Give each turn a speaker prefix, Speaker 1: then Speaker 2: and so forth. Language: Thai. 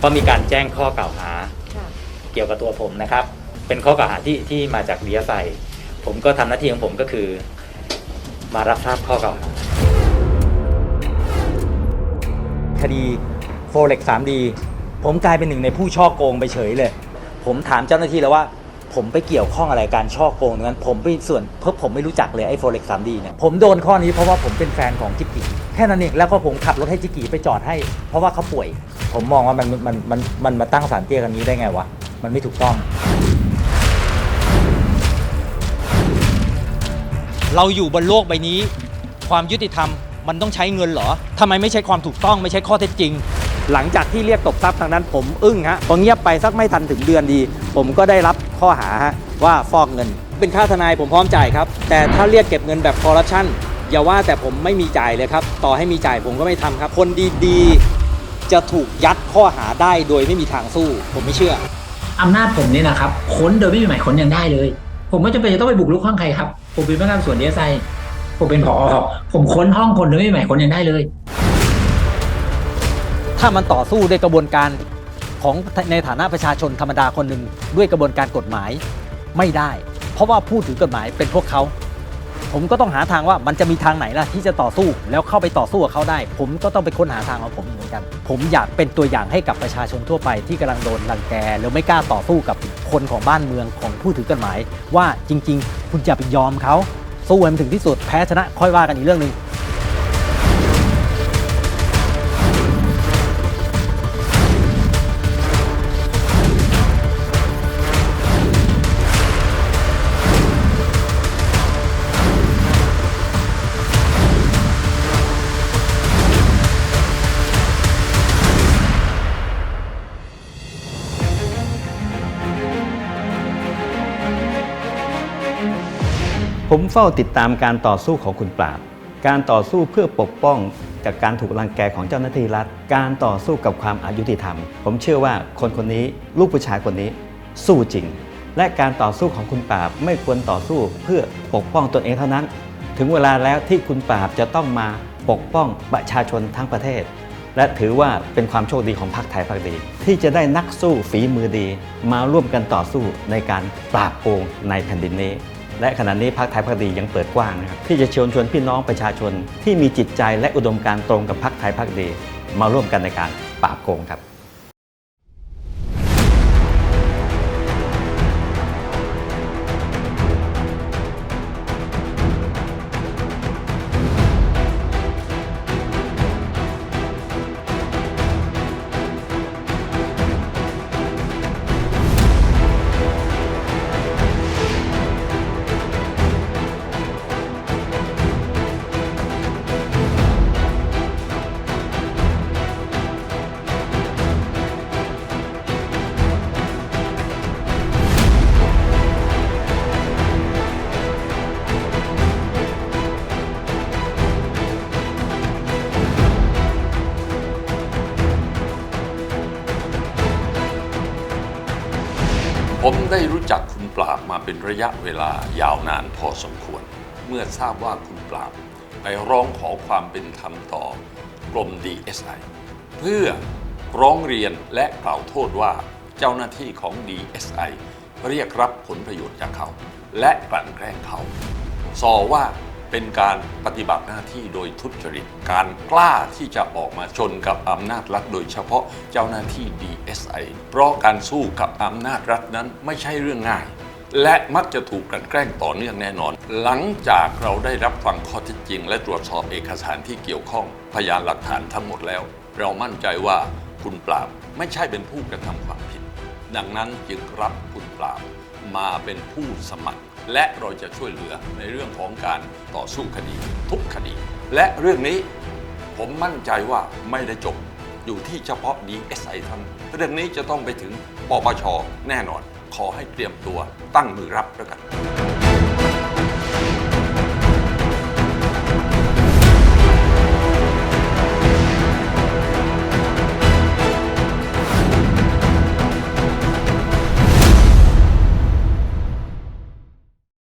Speaker 1: เพราะมีการแจ้งข้อกล่าวหาเกี่ยวกับตัวผมนะครับ เป็นข้อกล่าวหาที่ที่มาจากดีเอสไอผมก็ทำหน้าที่ของผมก็คือ มารับทราบข้อกล่าวหา คดีโฟเล็ก 3D ผมกลายเป็นหนึ่งในผู้ช่อโกงไปเฉยเลย ผมถามเจ้าหน้าที่แล้วว่า ผมไปเกี่ยวข้องอะไรการช่อโกงตรงนั้น ผมไปส่วนเพราะผมไม่รู้จักเลยไอ้โฟเล็ก 3D เนี่ยผมโดนข้อนี้เพราะว่าผมเป็นแฟนของจิกกี้แค่นั้นเองแล้วก็ผมขับรถให้จิกกี้ไปจอดให้ เพราะว่าเขาป่วย ผมมองว่ามันมันมันมันมาตั้งสารเตี้ยกันนี้ได้ไงวะ มันไม่ถูกต้อง เราอยู่บนโลกใบนี้ ความยุติธรรมมันต้องใช้เงินเหรอทำไมไม่ใช่ความถูกต้องไม่ใช่ข้อเท็จจริง หลังจากที่เรียกตบทรัพย์ทางนั้นผมอึ้งฮะพอเงียบไปสักไม่ทันถึงเดือนดี ผมก็ได้รับข้อหาฮะว่าฟอกเงิน เป็นค่าทนายผมพร้อมจ่ายครับ แต่ถ้าเรียกเก็บเงินแบบคอร์รัปชันอย่าว่าแต่ผมไม่มีจ่ายเลยครับ ต่อให้มีจ่ายผมก็ไม่ทำครับ คนดีๆ จะถูกยัดข้อหาได้โดยไม่มีทางสู้ ผมไม่เชื่อ
Speaker 2: อำนาจผมเนี่ยนะครับ ค้นโดยไม่มีหมายค้นยังได้เลย ผมไม่จำเป็นจะต้องไปบุกรุกห้องใครครับ ผมเป็นพนักงานสวนดีเอสไอผมเป็นผอผมค้นห้องคนโดยไม่มีหมายค้นยังได้เลย
Speaker 3: ถ้ามันต่อสู้ด้วยกระบวนการของในฐานะประชาชนธรรมดาคนหนึ่งด้วยกระบวนการกฎหมายไม่ได้ เพราะว่าผู้ถือกฎหมายเป็นพวกเขา ผมก็ต้องหาทางว่ามันจะมีทางไหนล่ะที่จะต่อสู้แล้วเข้าไปต่อสู้กับเขาได้ ผมก็ต้องไปค้นหาทางของผมเหมือนกัน ผมอยากเป็นตัวอย่างให้กับประชาชนทั่วไปที่กำลังโดนรังแกแล้วไม่กล้าต่อสู้กับคนของบ้านเมืองของผู้ถือกฎหมาย ว่าจริง ๆ คุณอย่าไปยอมเขาสู้ให้มันถึงที่สุดแพ้ชนะค่อยว่ากันอีกเรื่องหนึ่ง
Speaker 4: ผมเฝ้าติดตามการต่อสู้ของคุณปราบ การต่อสู้เพื่อปกป้องจากการถูกรังแกของเจ้าหน้าที่รัฐ การต่อสู้กับความอายุติธรรม ผมเชื่อว่าคนคนนี้ลูกผู้ชายคนนี้ สู้จริง และการต่อสู้ของคุณปราบไม่ควรต่อสู้เพื่อปกป้องตนเองเท่านั้น ถึงเวลาแล้วที่คุณปราบจะต้องมาปกป้องประชาชนทั้งประเทศ และถือว่าเป็นความโชคดีของพรรคไทยพรรคดี ที่จะได้นักสู้ฝีมือดี มาร่วมกันต่อสู้ในการปราบโกงในแผ่นดินนี้ และขณะนี้พรรคไทยพักดียังเปิดกว้างนะครับที่จะเชิญชวนพี่น้องประชาชน ที่มีจิตใจและอุดมการณ์ตรงกับพรรคไทยพักดี มาร่วมกันในการปราบโกงครับ
Speaker 5: ผมได้รู้จักคุณปราบมาเป็นระยะเวลายาวนานพอสมควร เมื่อทราบว่าคุณปราบไปร้องขอความเป็นธรรมต่อกรม DSI เพื่อร้องเรียนและกล่าวโทษว่าเจ้าหน้าที่ของ DSI เรียกรับผลประโยชน์จากเขา และกลั่นแกล้งเขาสอว่า เป็นการปฏิบัติหน้าที่โดยทุจริต การกล้าที่จะออกมาชนกับอำนาจรัฐ โดยเฉพาะเจ้าหน้าที่ DSI เพราะการสู้กับอำนาจรัฐนั้นไม่ใช่เรื่องง่าย และมักจะถูกกลั่นแกล้งต่อเนื่องแน่นอน หลังจากเราได้รับฟังข้อเท็จจริง และตรวจสอบเอกสารที่เกี่ยวข้อง พยานหลักฐานทั้งหมดแล้ว เรามั่นใจว่าคุณปราบไม่ใช่เป็นผู้กระทำความผิด ดังนั้นจึงรับคุณปราบมาเป็นผู้สมัคร และเราจะช่วยเหลือในเรื่องของการต่อสู้คดีทุกคดี และเรื่องนี้ผมมั่นใจว่าไม่ได้จบอยู่ที่เฉพาะ DSI เท่านั้นเรื่องนี้จะต้องไปถึงปปชแน่นอน ขอให้เตรียมตัวตั้งมือรับแล้วกัน